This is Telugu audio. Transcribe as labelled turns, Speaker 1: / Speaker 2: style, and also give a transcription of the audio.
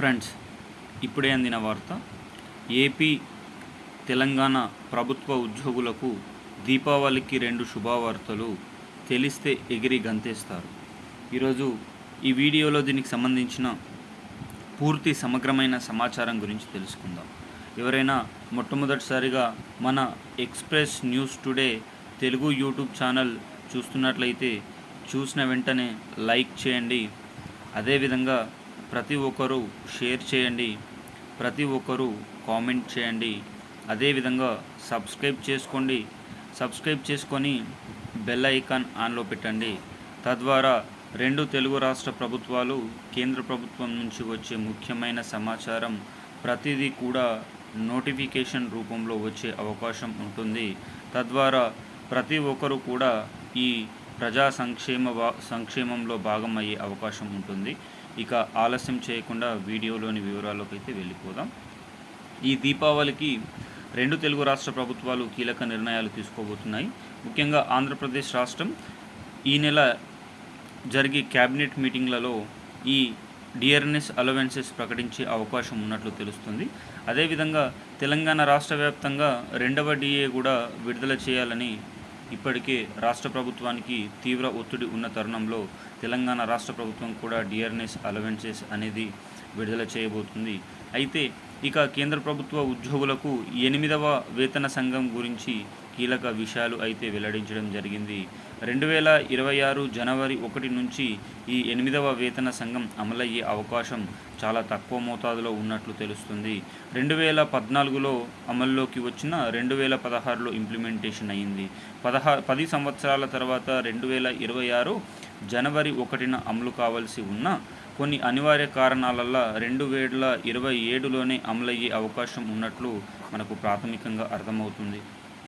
Speaker 1: ఫ్రెండ్స్ ఇప్పుడే అందిన వార్త ఏపీ తెలంగాణ ప్రభుత్వ ఉద్యోగులకు దీపావళికి రెండు శుభవార్తలు తెలిస్తే ఎగిరి గంతేస్తారు. ఈరోజు ఈ వీడియోలో దీనికి సంబంధించిన పూర్తి సమగ్రమైన సమాచారం గురించి తెలుసుకుందాం. ఎవరైనా మొట్టమొదటిసారిగా మన express news today Telugu YouTube channel చూస్తున్నట్లయితే చూసిన వెంటనే లైక్ చేయండి. అదేవిధంగా ప్రతి ఒక్కరూ షేర్ చేయండి ప్రతి ఒక్కరూ కామెంట్ చేయండి. అదేవిధంగా సబ్స్క్రైబ్ చేసుకోండి. సబ్స్క్రైబ్ చేసుకొని బెల్ ఐకాన్ ఆన్లో పెట్టండి. తద్వారా రెండు తెలుగు రాష్ట్ర ప్రభుత్వాలు కేంద్ర ప్రభుత్వం నుంచి వచ్చే ముఖ్యమైన సమాచారం ప్రతిదీ కూడా నోటిఫికేషన్ రూపంలో వచ్చే అవకాశం ఉంటుంది. తద్వారా ప్రతి ఒక్కరూ కూడా ఈ ప్రజా సంక్షేమ వా- సంక్షేమంలో భాగం అయ్యే అవకాశం ఉంటుంది. ఇక ఆలస్యం చేయకుండా వీడియోలోని వివరాల్లోకి అయితే వెళ్ళిపోదాం. ఈ దీపావళికి రెండు తెలుగు రాష్ట్ర ప్రభుత్వాలు కీలక నిర్ణయాలు తీసుకోబోతున్నాయి. ముఖ్యంగా ఆంధ్రప్రదేశ్ రాష్ట్రం ఈ నెల జరిగే క్యాబినెట్ మీటింగ్లలో ఈ డిఆర్ఎన్ఎస్ అలవెన్సెస్ ప్రకటించే అవకాశం ఉన్నట్లు తెలుస్తుంది. అదేవిధంగా తెలంగాణ రాష్ట్ర వ్యాప్తంగా రెండవ డిఏ కూడా విడుదల చేయాలని ఇప్పటికే రాష్ట్ర ప్రభుత్వానికి తీవ్ర ఒత్తిడి ఉన్న తరుణంలో తెలంగాణ రాష్ట్ర ప్రభుత్వం కూడా డిఆర్ఎన్ఎస్ అలవెన్సెస్ అనేది విడుదల చేయబోతుంది. అయితే ఇక కేంద్ర ప్రభుత్వ ఉద్యోగులకు ఎనిమిదవ వేతన సంఘం గురించి కీలక విషయాలు అయితే వెల్లడించడం జరిగింది. రెండు వేల ఇరవై ఆరు జనవరి ఒకటి నుంచి ఈ ఎనిమిదవ వేతన సంఘం అమలయ్యే అవకాశం చాలా తక్కువ మోతాదులో ఉన్నట్లు తెలుస్తుంది. రెండు వేల పద్నాలుగులో అమల్లోకి వచ్చిన రెండు వేల పదహారులో ఇంప్లిమెంటేషన్ అయింది. పదహా పది సంవత్సరాల తర్వాత రెండు వేల ఇరవై ఆరు జనవరి ఒకటిన అమలు కావాల్సి ఉన్న కొన్ని అనివార్య కారణాలల్ల రెండు వేల ఇరవై ఏడులోనే అమలయ్యే అవకాశం ఉన్నట్లు మనకు ప్రాథమికంగా అర్థమవుతుంది.